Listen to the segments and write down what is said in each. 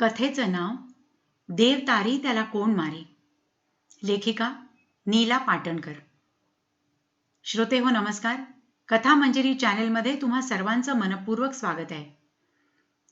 कथेचं नाव देव तारी त्याला कोण मारी? लेखिका नीला पाटणकर. श्रोते हो नमस्कार. कथा मंजरी चॅनेलमध्ये तुम्हा सर्वांचं मनपूर्वक स्वागत आहे.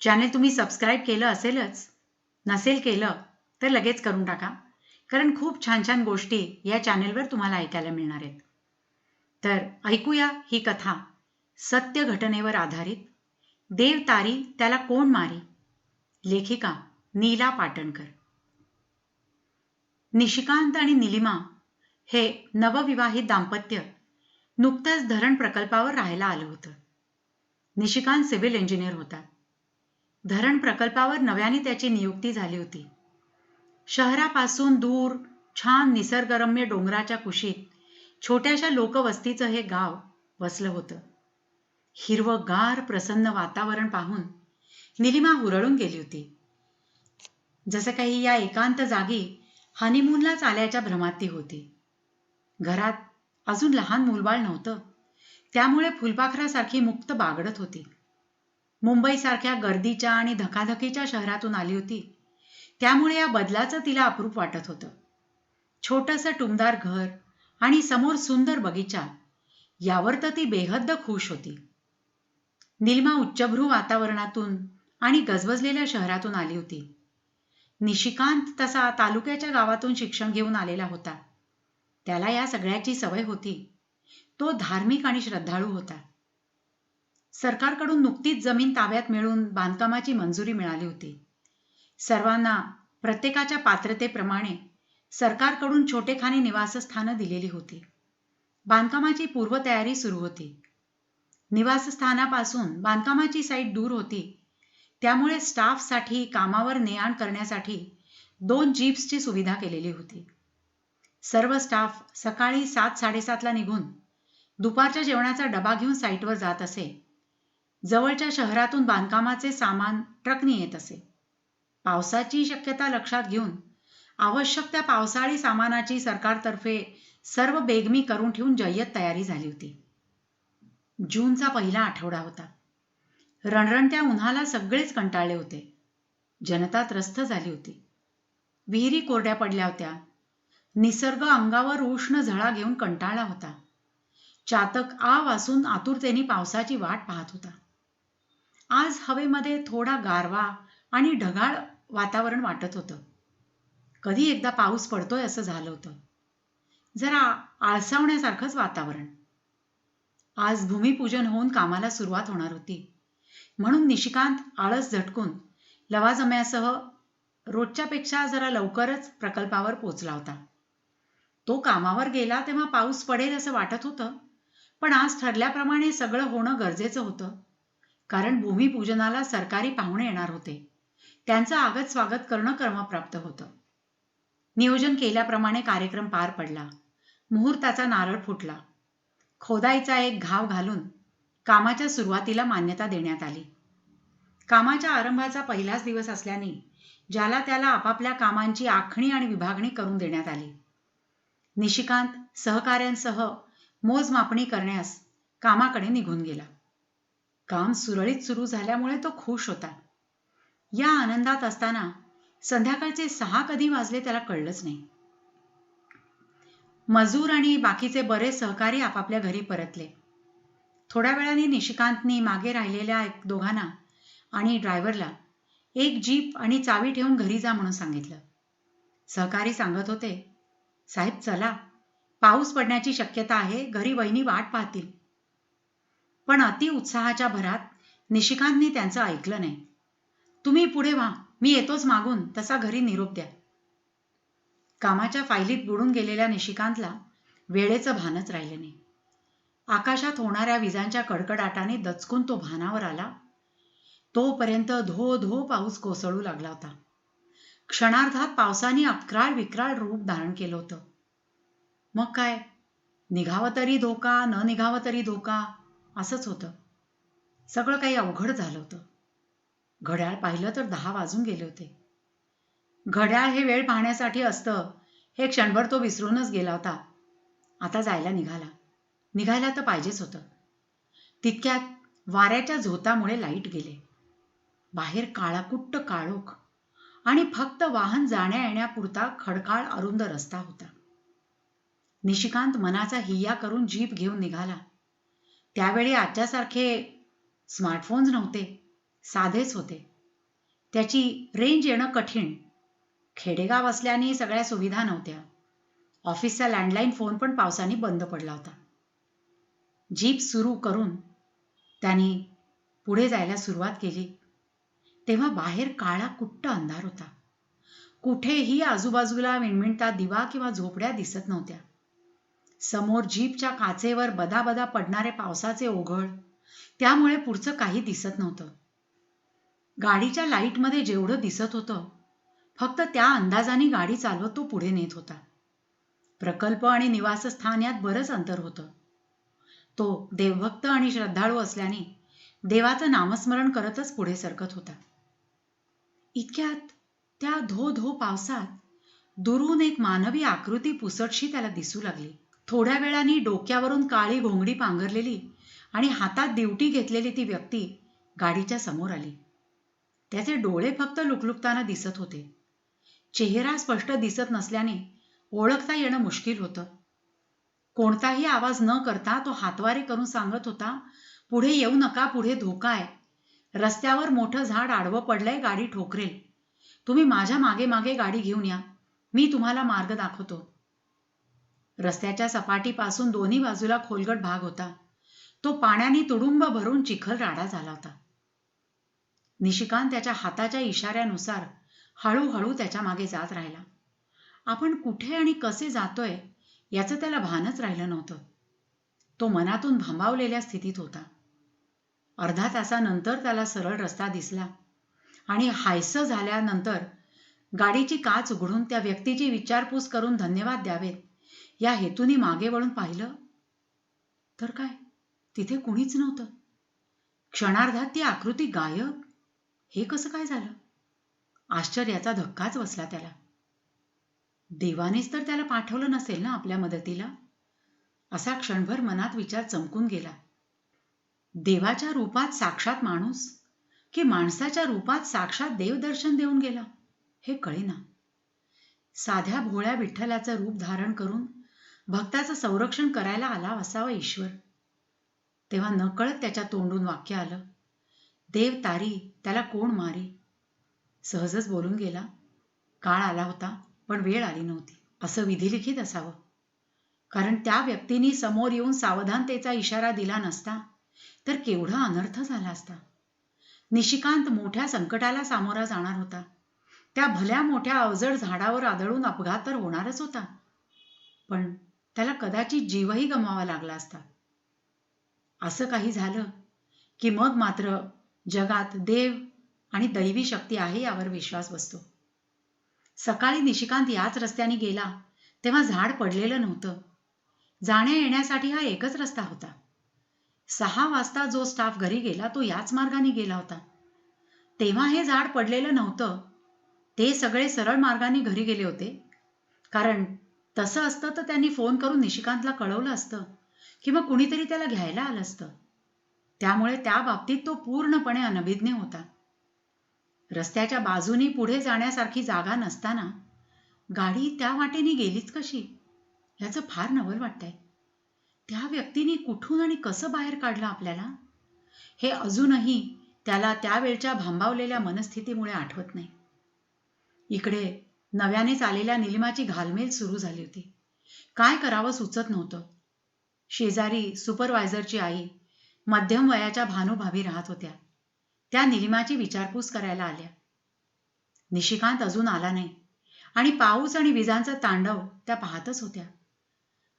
चॅनेल तुम्ही सबस्क्राईब केलं असेलच नसेल केलं तर लगेच करून टाका कारण खूप छान छान गोष्टी या चॅनेलवर तुम्हाला ऐकायला मिळणार आहेत. तर ऐकूया ही कथा सत्य घटनेवर आधारित देव तारी त्याला कोण मारी? लेखिका नीला पाटणकर. निशिकांत आणि निलिमा हे नवविवाहित दाम्पत्य नुकतंच धरण प्रकल्पावर राहायला आलं होतं. निशिकांत सिव्हिल इंजिनियर होता. धरण प्रकल्पावर नव्याने त्याची नियुक्ती झाली होती. शहरापासून दूर छान निसर्गरम्य डोंगराच्या कुशीत छोट्याशा लोकवस्तीचं हे गाव वसलं होतं. हिरवगार प्रसन्न वातावरण पाहून निलिमा हुरळून गेली होती. जसं काही या एकांत जागी हनीमूनलाच आल्याच्या भ्रमात ती होती. घरात अजून लहान मूलबाळ नव्हतं. त्यामुळे फुलपाखरासारखी मुक्त बागडत होती. मुंबईसारख्या गर्दीच्या आणि धकाधकीच्या शहरातून आली होती. त्यामुळे या बदलाचं तिला अप्रूप वाटत होतं. छोटंसं टुमदार घर आणि समोर सुंदर बगीचा यावर तर ती बेहद्द खुश होती. निलमा उच्चभ्रू वातावरणातून आणि गजबजलेल्या शहरातून आली होती. निशिकांत तसा तालुक्याच्या गावातून शिक्षण घेऊन आलेला होता. त्याला या सगळ्याची सवय होती. तो धार्मिक आणि श्रद्धाळू होता. सरकारकडून नुकतीच जमीन ताब्यात मिळून बांधकामाची मंजुरी मिळाली होती. सर्वांना प्रत्येकाच्या पात्रतेप्रमाणे सरकारकडून छोटेखानी निवासस्थानं दिलेली होती. बांधकामाची पूर्वतयारी सुरू होती. निवासस्थानापासून बांधकामाची साईट दूर होती त्यामुळे स्टाफसाठी कामावर ने आण करण्यासाठी दोन जीप्सची सुविधा केलेली होती. सर्व स्टाफ सकाळी सात साडेसातला निघून दुपारच्या जेवणाचा डबा घेऊन साईटवर जात असे. जवळच्या शहरातून बांधकामाचे सामान ट्रकनी येत असे. पावसाची शक्यता लक्षात घेऊन आवश्यक त्या पावसाळी सामानाची सरकारतर्फे सर्व बेगमी करून ठेवून जय्यत तयारी झाली होती. जूनचा पहिला आठवडा होता. रणरणत्या उन्हाला सगळेच कंटाळले होते. जनता त्रस्त झाली होती. विहिरी कोरड्या पडल्या होत्या. निसर्ग अंगावर उष्ण झळा घेऊन कंटाळा होता. चातक आ वासून आतुरतेने पावसाची वाट पाहत होता. आज हवेमध्ये थोडा गारवा आणि ढगाळ वातावरण वाटत होतं. कधी एकदा पाऊस पडतोय असं झालं होतं. जरा आळसावण्यासारखंच वातावरण. आज भूमिपूजन होऊन कामाला सुरुवात होणार होती. म्हणून निशिकांत आळस झटकून लवाजम्यासह रोजच्यापेक्षा जरा लवकरच प्रकल्पावर पोचला होता. तो कामावर गेला तेव्हा पाऊस पडेल असं वाटत होतं पण आज ठरल्याप्रमाणे सगळं होणं गरजेचं होतं कारण भूमिपूजनाला सरकारी पाहुणे येणार होते. त्यांचं आगत स्वागत करणं क्रमप्राप्त होतं. नियोजन केल्याप्रमाणे कार्यक्रम पार पडला. मुहूर्ताचा नारळ फुटला. खोदाईचा एक घाव घालून कामाच्या सुरुवातीला मान्यता देण्यात आली. कामाच्या आरंभाचा पहिलाच दिवस असल्याने ज्याला त्याला आपापल्या कामांची आखणी आणि विभागणी करून देण्यात आली. निशिकांत सहकाऱ्यांसह मोजमापणी करण्यास कामाकडे निघून गेला. काम सुरळीत सुरू झाल्यामुळे तो खुश होता. या आनंदात असताना संध्याकाळचे सहा कधी वाजले त्याला कळलंच नाही. मजूर आणि बाकीचे बरेच सहकारी आपापल्या घरी परतले. थोड्या वेळाने निशिकांतनी मागे राहिलेल्या एक दोघांना आणि ड्रायव्हरला एक जीप आणि चावी ठेवून घरी जा म्हणून सांगितलं. सहकारी सांगत होते साहेब चला. पाऊस पडण्याची शक्यता आहे घरी वहिनी वाट पाहतील. पण अति उत्साहाच्या भरात निशिकांतनी त्यांचं ऐकलं नाही. तुम्ही पुढे व्हा मी येतोच मागून तसा घरी निरोप द्या. कामाच्या फायलीत बुडून गेलेल्या निशिकांतला वेळेचं भानच राहिलं नाही. आकाशात होणाऱ्या विजांच्या कडकडाटाने दचकून तो भानावर आला. तोपर्यंत धो धो पाऊस कोसळू लागला होता. क्षणार्धात पावसाने अक्राळ विक्राळ रूप धारण केलं होतं. मग काय? निघावं तरी धोका न निघावं तरी धोका असंच होतं. सगळं काही अवघड झालं होतं. घड्याळ पाहिलं तर दहा वाजून गेले होते. घड्याळ हे वेळ पाहण्यासाठी असतं. हे क्षणभर तो विसरूनच गेला होता. आता जायला निघाला. निघायला तर पाहिजेच होतं. तितक्यात वाऱ्याच्या झोतामुळे लाइट गेले. बाहेर काळाकुट्ट काळोख आणि फक्त वाहन जाण्या येण्यापुरता खडकाळ अरुंद रस्ता होता. निशिकांत मनाचा हिय्या करून जीप घेऊन निघाला. त्यावेळी आजच्यासारखे स्मार्टफोन्स नव्हते साधेच होते. त्याची रेंज येणं कठीण. खेडेगाव असल्याने सगळ्या सुविधा नव्हत्या. ऑफिसचा लँडलाईन फोन पण पावसाने बंद पडला होता. जीप सुरू करून त्यांनी पुढे जायला सुरुवात केली. तेव्हा बाहेर काळा कुट्ट अंधार होता. कुठेही आजूबाजूला विणमिणता दिवा किंवा झोपड्या दिसत नव्हत्या. समोर जीपच्या काचेवर बदाबदा पडणारे पावसाचे ओघळ त्यामुळे पुढचं काही दिसत नव्हतं. गाडीच्या लाईटमध्ये जेवढं दिसत होतं फक्त त्या अंदाजाने गाडी चालवत तो पुढे नेत होता. प्रकल्प आणि निवासस्थान यात बरंच अंतर होतं. तो देवभक्त आणि श्रद्धाळू असल्याने देवाचं नामस्मरण करतच पुढे सरकत होता. इतक्यात त्या धो धो पावसात दुरून एक मानवी आकृती पुसटशी त्याला दिसू लागली. थोड्या वेळाने डोक्यावरून काळी घोंगडी पांघरलेली आणि हातात दिवटी घेतलेली ती व्यक्ती गाडीच्या समोर आली. त्याचे डोळे फक्त लुकलुकताना दिसत होते. चेहरा स्पष्ट दिसत नसल्याने ओळखता येणं मुश्किल होतं. कोणताही आवाज न करता तो हातवारे करून सांगत होता पुढे येऊ नका पुढे धोका आहे. रस्त्यावर मोठं झाड आडवं पडलंय गाडी ठोकरेल. तुम्ही माझ्या मागे मागे गाडी घेऊन या. मी तुम्हाला मार्ग दाखवतो. रस्त्याच्या सपाटीपासून दोन्ही बाजूला खोलगट भाग होता. तो पाण्याने तुडुंब भरून चिखल राडा झाला होता. निशिकांत त्याच्या हाताच्या इशाऱ्यानुसार हळूहळू त्याच्यामागे जात राहिला. आपण कुठे आणि कसे जातोय याचं त्याला भानच राहिलं नव्हतं. तो मनातून भांबावलेल्या स्थितीत होता. अर्धा तासानंतर त्याला सरळ रस्ता दिसला आणि हायसं झाल्यानंतर गाडीची काच उघडून त्या व्यक्तीची विचारपूस करून धन्यवाद द्यावेत. या हेतूने मागे वळून पाहिलं तर काय? तिथे कुणीच नव्हतं. क्षणार्धात ती आकृती गायब. हे कसं काय झालं? आश्चर्याचा धक्काच बसला त्याला. देवानेच तर त्याला पाठवलं नसेल ना आपल्या मदतीला? असा क्षणभर मनात विचार चमकून गेला. देवाच्या रूपात साक्षात माणूस की माणसाच्या रूपात साक्षात देवदर्शन देऊन गेला? हे कळेना. साध्या भोळ्या विठ्ठलाचं रूप धारण करून भक्ताचं संरक्षण करायला आला असावा ईश्वर. तेव्हा नकळत त्याच्या तोंडून वाक्य आलं. देव तारी त्याला कोण मारी? सहजच बोलून गेला. काळ आला होता. पण वेळ आली नव्हती. असं विधिलिखित असावं. कारण त्या व्यक्तीने समोर येऊन सावधानतेचा इशारा दिला नसता तर केवढा अनर्थ झाला असता. निशिकांत मोठ्या संकटाला सामोरा जाणार होता. त्या भल्या मोठ्या अवजड झाडावर आदळून अपघात तर होणारच होता. पण त्याला कदाचित जीवही गमावा लागला असता. असं काही झालं की मग मात्र जगात देव आणि दैवी शक्ती आहे यावर विश्वास बसतो. सकाळी निशिकांत याच रस्त्याने गेला तेव्हा झाड पडलेलं नव्हतं. जाण्या येण्यासाठी हा एकच रस्ता होता. सहा वाजता जो स्टाफ घरी गेला तो याच मार्गाने गेला होता. तेव्हा हे झाड पडलेलं नव्हतं. ते सगळे सरळ मार्गाने घरी गेले होते. कारण तसं असतं तर त्यांनी फोन करून निशिकांतला कळवलं असतं किंवा कुणीतरी त्याला घ्यायला आलं असतं. त्यामुळे त्या बाबतीत तो पूर्णपणे अनभिज्ञ होता. रस्त्याच्या बाजूनी पुढे जाण्यासारखी जागा नसताना गाडी त्या वाटेने गेलीच कशी? याचं फार नवल वाटतंय. त्या व्यक्तीने कुठून आणि कसं बाहेर काढलं आपल्याला? हे अजूनही त्याला त्यावेळच्या भांबावलेल्या मनस्थितीमुळे आठवत नाही. इकडे नव्यानेच आलेल्या निलिमाची घालमेल सुरू झाली होती. काय करावं सुचत नव्हतं. शेजारी सुपरवायझरची आई मध्यम वयाच्या भानुभावी राहत होत्या. त्या निलिमाची विचारपूस करायला आल्या. निशिकांत अजून आला नाही आणि पाऊस आणि विजांचा तांडव त्या पाहतच होत्या.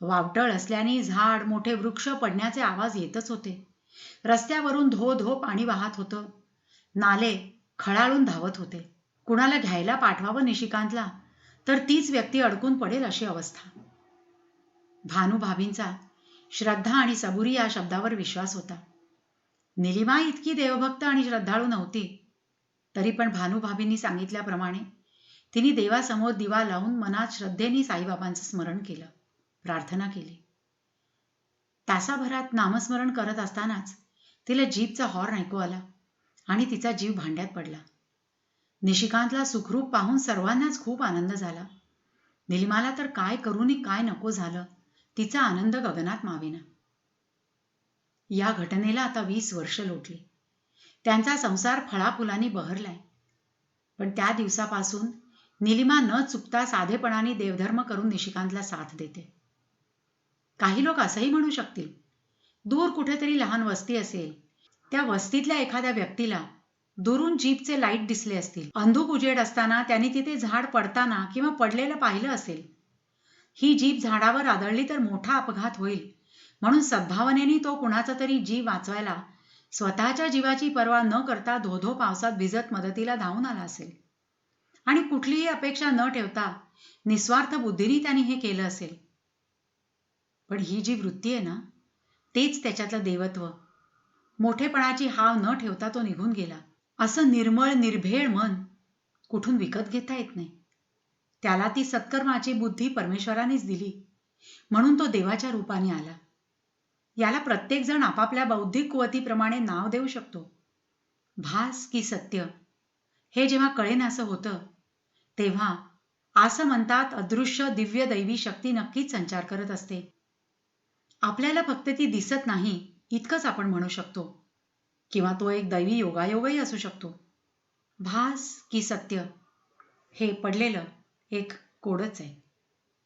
वावटळ असल्याने झाड मोठे वृक्ष पडण्याचे आवाज येतच होते. रस्त्यावरून धो धो पाणी वाहत होतं. नाले खळाळून धावत होते. कुणाला घ्यायला पाठवावं निशिकांतला? तर तीच व्यक्ती अडकून पडेल अशी अवस्था. भानुभाभींचा श्रद्धा आणि सबुरी या शब्दावर विश्वास होता. निलिमा इतकी देवभक्त आणि श्रद्धाळू नव्हती. तरी पण भानुभाभींनी सांगितल्याप्रमाणे तिने देवासमोर दिवा लावून मनात श्रद्धेने साईबाबांचं स्मरण केलं प्रार्थना केली. तासाभरात नामस्मरण करत असतानाच तिला जीपचा हॉर्न ऐकू आला आणि तिचा जीव भांड्यात पडला. निशिकांतला सुखरूप पाहून सर्वांनाच खूप आनंद झाला. निलिमाला तर काय करूनी काय नको झालं तिचा आनंद गगनात मावेना. या घटनेला आता वीस वर्ष लोटली. त्यांचा संसार फळाफुलांनी बहरलाय. पण त्या दिवसापासून निलिमा न चुकता साधेपणाने देवधर्म करून निशिकांतला साथ देते. काही लोक असंही म्हणू शकतील दूर कुठेतरी लहान वस्ती असेल. त्या वस्तीतल्या एखाद्या व्यक्तीला दुरून जीपचे लाइट दिसले असतील. अंधूक उजेड असताना त्यांनी तिथे झाड पडताना किंवा पडलेलं पाहिलं असेल. ही जीप झाडावर आदळली तर मोठा अपघात होईल. म्हणून सद्भावनेने तो कुणाचा तरी जीव वाचवायला स्वतःच्या जीवाची पर्वा न करता धोधो पावसात भिजत मदतीला धावून आला असेल. आणि कुठलीही अपेक्षा न ठेवता निस्वार्थ बुद्धीने त्यांनी हे केलं असेल. पण ही जी वृत्ती आहे ना तेच त्याच्यातलं देवत्व. मोठेपणाची हाव न ठेवता तो निघून गेला. असं निर्मळ निर्भेळ मन कुठून विकत घेता येत नाही. त्याला ती सत्कर्माची बुद्धी परमेश्वरानेच दिली. म्हणून तो देवाच्या रूपाने आला. याला प्रत्येक जण आपापल्या बौद्धिक कुवतीप्रमाणे नाव देऊ शकतो. भास की सत्य? हे जेव्हा कळेनासं होतं तेव्हा असं म्हणतात अदृश्य दिव्य दैवी शक्ती नक्कीच संचार करत असते. आपल्याला फक्त ती दिसत नाही इतकंच आपण म्हणू शकतो. किंवा तो एक दैवी योगायोगही असू शकतो. भास की सत्य? हे पडलेलं एक कोडच आहे.